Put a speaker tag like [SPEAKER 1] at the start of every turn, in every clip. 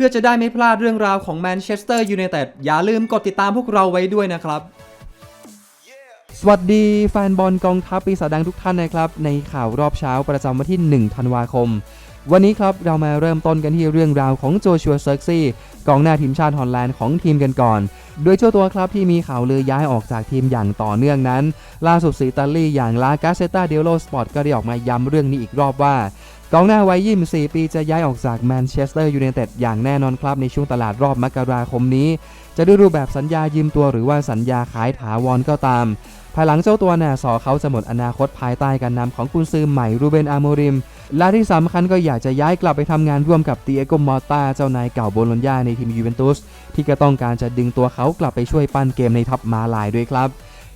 [SPEAKER 1] พื่อจะได้ไม่พลาดเรื่องราวของแมนเชสเตอร์ยูไนเต็ดอย่าลืมกดติดตามพวกเราไว้ด้วยนะครับ สวัสดีแฟนบอลกองทัพปีศาจแดงทุกท่านนะครับ ในข่าวรอบเช้าประจำวันที่ 1 ธันวาคม วันนี้ครับเรามาเริ่มต้นกันที่เรื่องราวของโจชัวเซิร์กซี่กองหน้าทีมชาติฮอลแลนด์ของทีมกันก่อน โดยเจ้าตัวครับที่มีข่าวลือย้ายออกจากทีมอย่างต่อเนื่องนั้น ล่าสุดสีอิตาลีอย่างลากาเซตาเดโลสปอร์ตก็ได้ออกมาย้ำเรื่องนี้อีกรอบว่า กองหน้าวัย 24 ปีจะย้ายออกจากแมนเชสเตอร์ยูไนเต็ดอย่างแน่นอนครับในช่วงตลาดรอบมกราคมนี้ จะด้วยรูปแบบสัญญายืมตัวหรือว่าสัญญาขายถาวรก็ตาม ภายหลังเจ้าตัวน่ะสอเขาจะหมดอนาคตภายใต้การนำของกุนซือใหม่รูเบนอาโมริม และที่สำคัญก็อยากจะย้ายกลับไปทำงานร่วมกับตีเอโกมอต้าเจ้านายเก่าโบโลญญาในทีมยูเวนตุสที่ก็ต้องการจะดึงตัวเขากลับไปช่วยปั้นเกมในทัพมาลายด้วยครับ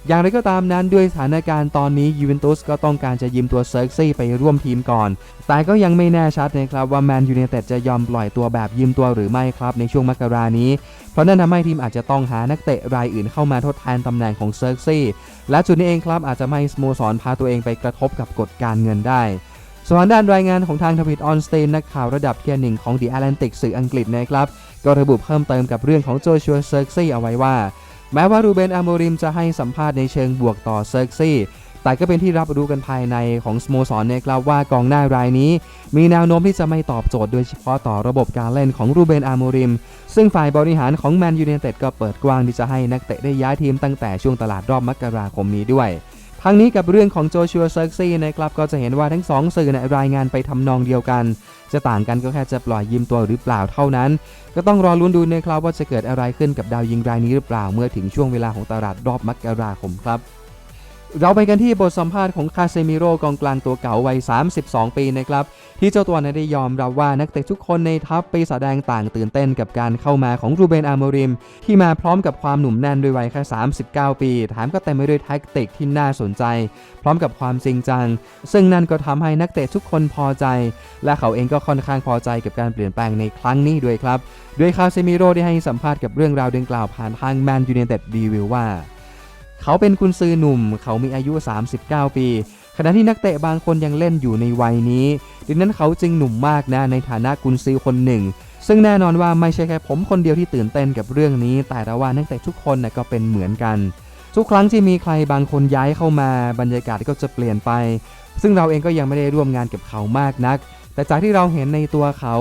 [SPEAKER 1] อย่างไรก็ตามนั้นด้วยสถานการณ์ตอนนี้ยูเวนตุสก็ต้องการจะยืมตัวเซิร์กซี่ไปร่วมทีมก่อน แต่ก็ยังไม่แน่ชัดนะครับว่าแมนยู i นเต็ดจะยอมปล่อยตัวแบบยืมตัวหรือไม่ครับในช่วงมกรานี้ เพราะนั่นทำให้ทีมอาจจะต้องหานักเตะรายอื่นเข้ามาทดแทนตำแหน่งของเซิร์กซี่และจุดนี้เองครับอาจจะไม่สโมสรพาตัวเองไปกระทบกับกฎการเงินได้ส่วนด้านรายงานของทางทวิตออนสเตนนักข่าวระดับเทียร์หนึ่งของ The Atlantic สื่ออังกฤษนะครับ ก็ระบุเพิ่มเติมกับเรื่องของโจชัวเซิร์กซี่เอาไว้ว่า แม้ว่ารูเบน อาโมริมจะให้สัมภาษณ์ในเชิงบวกต่อเซิร์กซี่ แต่ก็เป็นที่รับรู้กันภายในของสโมสรนะครับว่ากองหน้ารายนี้ มีแนวโน้มที่จะไม่ตอบโจทย์โดยเฉพาะต่อระบบการเล่นของรูเบน อาโมริม ซึ่งฝ่ายบริหารของแมนยูเนเต็ดก็เปิดกว้างที่จะให้นักเตะได้ย้ายทีมตั้งแต่ช่วงตลาดรอบมกราคมนี้ด้วย ทั้งนี้กับเรื่องของโจชัวเซิร์กซี่นะครับก็จะเห็นว่าทั้งสองสื่อเนยรายงานไปทำนองเดียวกัน จะต่างกันก็แค่จะปล่อยยืมตัวหรือเปล่าเท่านั้น ก็ต้องรอลุ้นดูนะครับว่าจะเกิดอะไรขึ้นกับดาวยิงรายนี้หรือเปล่าเมื่อถึงช่วงเวลาของตลาดรอบมกราคมครับ เราไปกันที่บทสัมภาษณ์ของคาเซมิโร่กองกลางตัวเก่าวัย 32 ปีนะครับ ที่เจ้าตัวนั้นได้ยอมรับว่านักเตะทุกคนในทัพปีศาจแดงต่างตื่นเต้นกับการเข้ามาของรูเบนอาโมริม ที่มาพร้อมกับความหนุ่มแน่นด้วยวัยแค่ 39 ปีแถมก็เต็มไปด้วยแท็กติกที่น่าสนใจ พร้อมกับความจริงจัง ซึ่งนั่นก็ทำให้นักเตะทุกคนพอใจ และเขาเองก็ค่อนข้างพอใจกับการเปลี่ยนแปลงในครั้งนี้ด้วยครับโดยคาเซมิโร่ได้ให้สัมภาษณ์กับเรื่องราวดังกล่าวผ่านทางแมนยู i นเต็ดรีวิวว่า เขาเป็นกุนซือหนุ่ม เขามีอายุ 39 ปี ขณะที่นักเตะบางคนยังเล่นอยู่ในวัยนี้ ดังนั้นเขาจึงหนุ่มมากนะในฐานะกุนซือคนหนึ่ง ซึ่งแน่นอนว่าไม่ใช่แค่ผมคนเดียวที่ตื่นเต้นกับเรื่องนี้ แต่ละว่านักเตะทุกคนนะก็เป็นเหมือนกัน ทุกครั้งที่มีใครบางคนย้ายเข้ามาบรรยากาศก็จะเปลี่ยนไป ซึ่งเราเองก็ยังไม่ได้ร่วมงานกับเขามากนักแต่จากที่เราเห็นในตัวเขา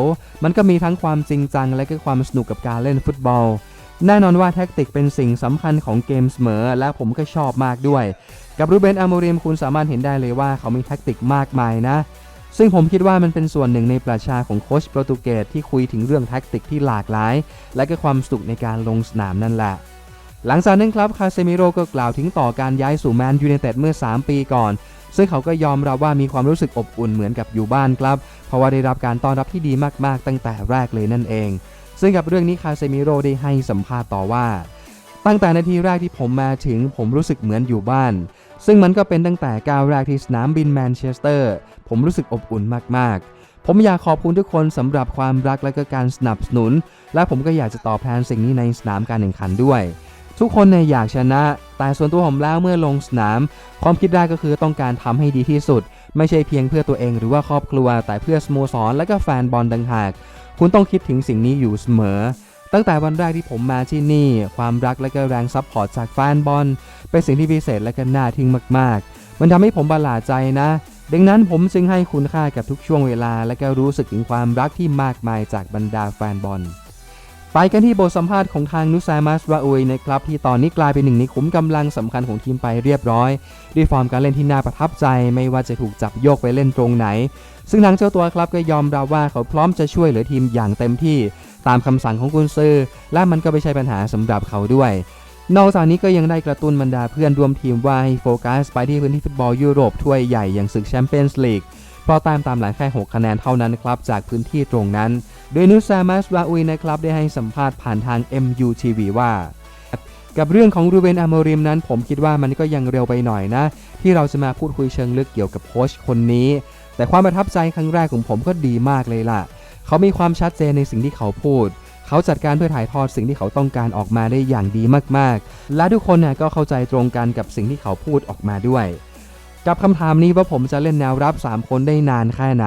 [SPEAKER 1] มันก็มีทั้งความจริงจังและก็ความสนุกกับการเล่นฟุตบอล แน่นอนว่าแท็กติกเป็นสิ่งสำคัญของเกมเสมอ และผมก็ชอบมากด้วย กับรูเบนอาโมริมคุณสามารถเห็นได้เลยว่าเขามีแท็กติกมากมายนะ ซึ่งผมคิดว่ามันเป็นส่วนหนึ่งในประชาของโค้ชโปรตุเกสที่คุยถึงเรื่องแท็กติกที่หลากหลาย และก็ความสนุกในการลงสนามนั่นแหละหลังจากนั้นครับคาเซมิโรก็กล่าวถึงต่อการย้ายสู่แมนยู i นเต็ดเมื่อ 3 ปีก่อน ซึ่งเขาก็ยอมรับว่ามีความรู้สึกอบอุ่นเหมือนกับอยู่บ้านครับ เพราะว่าได้รับการต้อนรับที่ดีมากๆ ตั้งแต่แรกเลยนั่นเอง ซึ่งกับเรื่องนี้คาเซมิโร่ได้ให้สัมภาษณ์ต่อว่า ตั้งแต่นาทีแรกที่ผมมาถึงผมรู้สึกเหมือนอยู่บ้าน ซึ่งมันก็เป็นตั้งแต่ก้าวแรกที่สนามบินแมนเชสเตอร์ ผมรู้สึกอบอุ่นมากๆ ผมอยากขอบคุณทุกคนสำหรับความรักและก็การสนับสนุน และผมก็อยากจะตอบแทนสิ่งนี้ในสนามการแข่งขันด้วยทุกคนเนี่ยอยากชนะ แต่ส่วนตัวผมแล้วเมื่อลงสนาม ความคิดแรกก็คือต้องการทำให้ดีที่สุด ไม่ใช่เพียงเพื่อตัวเองหรือว่าครอบครัว แต่เพื่อสโมสรและก็แฟนบอลต่างหาก คุณต้องคิดถึงสิ่งนี้อยู่เสมอ ตั้งแต่วันแรกที่ผมมาที่นี่ ความรักและก็แรงซัพพอร์ตจากแฟนบอล เป็นสิ่งที่พิเศษและก็น่าทึ่งมาก ๆ มันทำให้ผมประหลาดใจนะ ดังนั้นผมจึงให้คุณค่ากับทุกช่วงเวลา และก็รู้สึกถึงความรักที่มากมายจากบรรดาแฟนบอล ไปกันที่บทสัมภาษณ์ของทางนุซามัสวาอุยนะครับที่ตอนนี้กลายเป็นหนึ่งในขุมกำลังสำคัญของทีมไปเรียบร้อย ด้วยฟอร์มการเล่นที่น่าประทับใจ ไม่ว่าจะถูกจับโยกไปเล่นตรงไหน ซึ่งทางเจ้าตัวครับก็ยอมรับว่าเขาพร้อมจะช่วยเหลือทีมอย่างเต็มที่ ตามคำสั่งของกุนซือ และมันก็ไม่ใช่ปัญหาสำหรับเขาด้วย นอกจากนี้ก็ยังได้กระตุ้นบรรดาเพื่อนร่วมทีมว่าให้โฟกัสไปที่พื้นที่ฟุตบอลยุโรปถ้วยใหญ่อย่างศึกแชมเปี้ยนส์ลีกเพราะตามตามหลังแค่ 6 คะแนนเท่านั้นครับจากพื้นที่ตรงนั้น โดยนุซามัสวาอุยนะครับได้ให้สัมภาษณ์ผ่านทาง MUTV ว่า กับเรื่องของรูเบนอาโมริมนั้น ผมคิดว่ามันก็ยังเร็วไปหน่อยนะ ที่เราจะมาพูดคุยเชิงลึกเกี่ยวกับโค้ชคนนี้ แต่ความประทับใจครั้งแรกของผมก็ดีมากเลยล่ะ เขามีความชัดเจนในสิ่งที่เขาพูด เขาจัดการเพื่อถ่ายทอดสิ่งที่เขาต้องการออกมาได้อย่างดีมากๆ และทุกคนนะก็เข้าใจตรงกันกับสิ่งที่เขาพูดออกมาด้วย กับคำถามนี้ว่าผมจะเล่นแนวรับ 3 คนได้นานแค่ไหน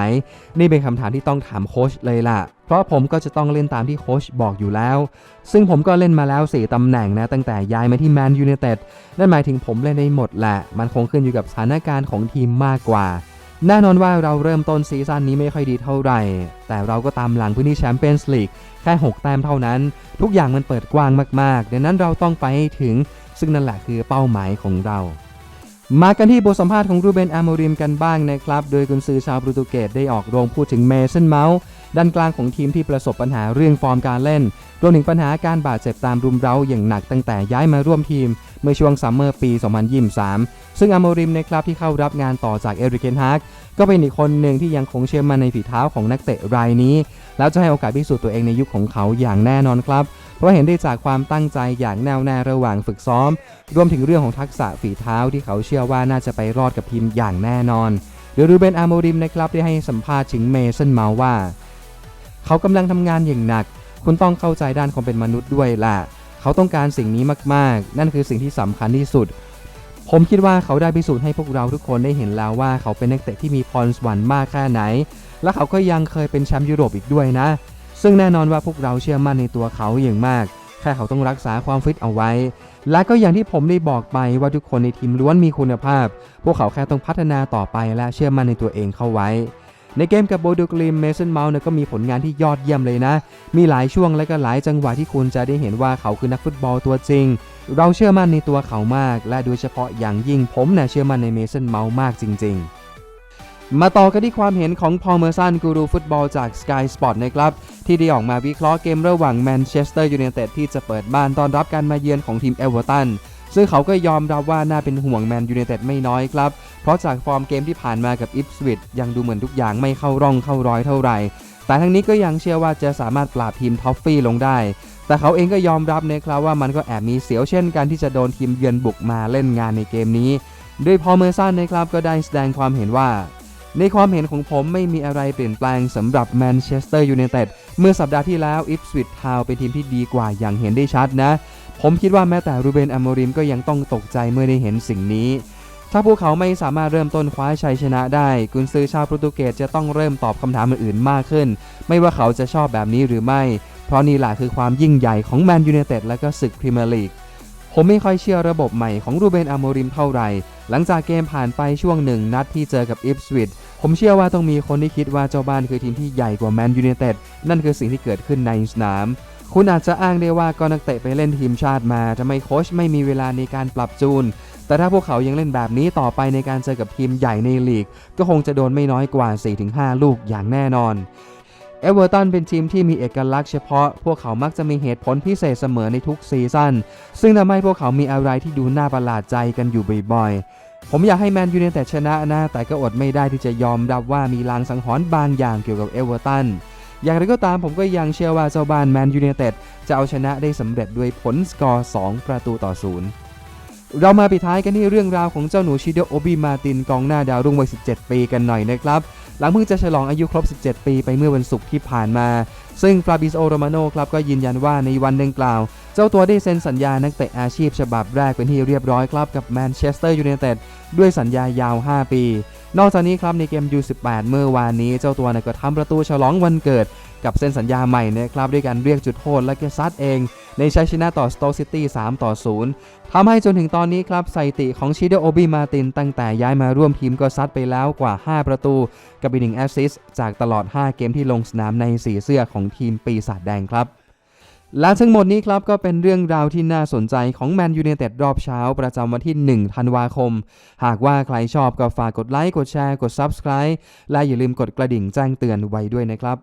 [SPEAKER 1] นี่เป็นคำถามที่ต้องถามโค้ชเลยล่ะ เพราะผมก็จะต้องเล่นตามที่โค้ชบอกอยู่แล้ว ซึ่งผมก็เล่นมาแล้ว 4ตำแหน่งนะ ตั้งแต่ย้ายมาที่แมนยู i นเต็ดนั่นหมายถึงผมเล่นได้หมดแหละ มันคงขึ้นอยู่กับสถานการณ์ของทีมมากกว่า แน่นอนว่าเราเริ่มต้นซีซั่นนี้ไม่ค่อยดีเท่าไหร่ แต่เราก็ตามหลังพื้นที่แชมเปี้ยนส์ลีกแค่ 6 แต้มเท่านั้น ทุกอย่างมันเปิดกว้างมากๆดังนั้นเราต้องไปให้ถึง ซึ่งนั่นแหละคือเป้าหมายของเรา มากันที่บทสัมภาษณ์ของรูเบนอาโมริมกันบ้างนะครับ โดยกุนซือชาวโปรตุเกสได้ออกโรงพูดถึงเมสันเมาส์ด้านกลางของทีมที่ประสบปัญหาเรื่องฟอร์มการเล่น รวมถึงปัญหาการบาดเจ็บตามรุมเร้าอย่างหนักตั้งแต่ย้ายมาร่วมทีม เมื่อช่วงซัมเมอร์ปี 2023 ซึ่งอาโมริมนะครับที่เข้ารับงานต่อจากเอริกเกนฮากก็เป็นอีกคนหนึ่งที่ยังคงเชื่อมั่นในฝีเท้าของนักเตะรายนี้ แล้วจะให้โอกาสพิสูจน์ตัวเองในยุคของเขาอย่างแน่นอนครับ เพราะเห็นได้จากความตั้งใจอย่างแน่วแน่ระหว่างฝึกซ้อม รวมถึงเรื่องของทักษะฝีเท้าที่เขาเชื่อว่าน่าจะไปรอดกับทีมอย่างแน่นอนโดยรูเบนอาโมริมนะครับได้ให้สัมภาษณ์ถึงเมสันเมาว่า เขากำลังทำงานอย่างหนัก คุณต้องเข้าใจด้านความเป็นมนุษย์ด้วยล่ะ เขาต้องการสิ่งนี้มากๆ นั่นคือสิ่งที่สำคัญที่สุด ผมคิดว่าเขาได้พิสูจน์ให้พวกเราทุกคนได้เห็นแล้วว่าเขาเป็นนักเตะที่มีพรสวรรค์มากแค่ไหน และเขาก็ยังเคยเป็นแชมป์ยุโรปอีกด้วยนะ ซึ่งแน่นอนว่าพวกเราเชื่อมั่นในตัวเขาอย่างมาก แค่เขาต้องรักษาความฟิตเอาไว้ และก็อย่างที่ผมได้บอกไปว่าทุกคนในทีมล้วนมีคุณภาพ พวกเขาแค่ต้องพัฒนาต่อไปและเชื่อมั่นในตัวเองเข้าไว้ ในเกมกับโบดูกลิมเมสันเมาส์ก็มีผลงานที่ยอดเยี่ยมเลยนะ มีหลายช่วงและก็หลายจังหวะที่คุณจะได้เห็นว่าเขาคือนักฟุตบอลตัวจริง เราเชื่อมั่นในตัวเขามาก และโดยเฉพาะอย่างยิ่งผมเนี่ยเชื่อมั่นในเมสันเมาส์มากจริง ๆ มาต่อกันที่ความเห็นของพอลเมอร์สันกูรูฟุตบอลจาก Sky Sport นะครับ ที่ได้ออกมาวิเคราะห์เกมระหว่างแมนเชสเตอร์ยูไนเต็ดที่จะเปิดบ้านต้อนรับการมาเยือนของทีมเอเวอร์ตันซึ่งเขาก็ยอมรับว่าน่าเป็นห่วงแมนยูไนเต็ดไม่น้อยครับ เพราะจากฟอร์มเกมที่ผ่านมากับอิปสวิตยังดูเหมือนทุกอย่างไม่เข้าร่องเข้ารอยเท่าไหร่ แต่ทั้งนี้ก็ยังเชื่อว่าจะสามารถปราบทีมท็อฟฟี่ลงได้ แต่เขาเองก็ยอมรับนะครับว่ามันก็แอบมีเสียวเช่นกันที่จะโดนทีมเยือนบุกมาเล่นงานในเกมนี้โดยพอเมอร์สันนะครับก็ได้แสดงความเห็นว่า ในความเห็นของผมไม่มีอะไรเปลี่ยนแปลงสำหรับแมนเชสเตอร์ยูไนเต็ดเมื่อสัปดาห์ที่แล้วอิปสวิตทาวเป็นทีมที่ดีกว่าอย่างเห็นได้ชัดนะ ผมคิดว่าแม้แต่รูเบนอโมริมก็ยังต้องตกใจเมื่อได้เห็นสิ่งนี้ ถ้าพวกเขาไม่สามารถเริ่มต้นคว้าชัยชนะได้ กุนซือชาวโปรตุเกสจะต้องเริ่มตอบคำถามอื่นๆมากขึ้น ไม่ว่าเขาจะชอบแบบนี้หรือไม่ เพราะนี่แหละคือความยิ่งใหญ่ของแมนยูไนเต็ดและก็ศึกพรีเมียร์ลีกผมไม่ค่อยเชื่อระบบใหม่ของรูเบนอโมริมเท่าไหร่ หลังจากเกมผ่านไปช่วงหนึ่งนัดที่เจอกับอิฟสวิต ผมเชื่อว่าต้องมีคนที่คิดว่าเจ้าบ้านคือทีมที่ใหญ่กว่าแมนยูไนเต็ดนั่นคือสิ่งที่เกิดขึ้นในสนาม คุณอาจจะอ้างได้ว่าก็นักเตะไปเล่นทีมชาติมาทำไมโค้ชไม่มีเวลาในการปรับจูน แต่ถ้าพวกเขายังเล่นแบบนี้ต่อไปในการเจอกับทีมใหญ่ในลีก ก็คงจะโดนไม่น้อยกว่า 4-5 ลูกอย่างแน่นอนเอเวอร์ตันเป็นทีมที่มีเอกลักษณ์เฉพาะ พวกเขามักจะมีเหตุผลพิเศษเสมอในทุกซีซั่น ซึ่งทำให้พวกเขามีอะไรที่ดูน่าประหลาดใจกันอยู่บ่อยๆ ผมอยากให้แมนยูเนเต็ดชนะนะ แต่ก็อดไม่ได้ที่จะยอมรับว่ามีลางสังหรณ์บางอย่างเกี่ยวกับเอเวอร์ตัน อย่างไรก็ตามผมก็ยังเชื่อว่าเจ้าบ้านแมนยูเนเต็ดจะเอาชนะได้สำเร็จด้วยผลสกอร์ 2 ประตูต่อศูนย์เรามาปิดท้ายกันที่เรื่องราวของเจ้าหนูชิโดโอบิมาตินกองหน้าดาวรุ่งวัย 17 ปีกันหน่อยนะครับ หลังเพิ่งจะฉลองอายุครบ 17 ปีไปเมื่อวันศุกร์ที่ผ่านมา ซึ่งฟราบิโอโรมาโนครับก็ยืนยันว่าในวันดังกล่าว เจ้าตัวได้เซ็นสัญญานักเตะอาชีพฉบับแรกเป็นที่เรียบร้อยครับกับแมนเชสเตอร์ยูไนเต็ดด้วยสัญญายาว 5 ปี นอกจากนี้ครับในเกม U18 เมื่อวานนี้ เจ้าตัวก็ทำประตูฉลองวันเกิด กับเซ็นสัญญาใหม่นะครับด้วยการเรียกจุดโทษและก็ซัดเอง ในชัยชนะต่อสโต k ซิตี้3ต่อ 0 ทำให้จนถึงตอนนี้ครับสถิติของชิโดโอบิมาตินตั้งแต่ย้ายมาร่วมทีมก็ซัดไปแล้วกว่า 5 ประตู กับอีกหนึ่งแอสซิสจากตลอด 5 เกมที่ลงสนามในสีเสื้อของทีมปีศาจแดงครับและทั้งหมดนี้ครับก็เป็นเรื่องราวที่น่าสนใจของแมนยู i นเต็ดรอบเช้า ประจำวันที่ 1 ธันวาคม หากว่าใครชอบก็ฝากกดไลค์ กดแชร์ กด Subscribe และอย่าลืมกดกระดิ่งแจ้งเตือนไว้ด้วยนะครับ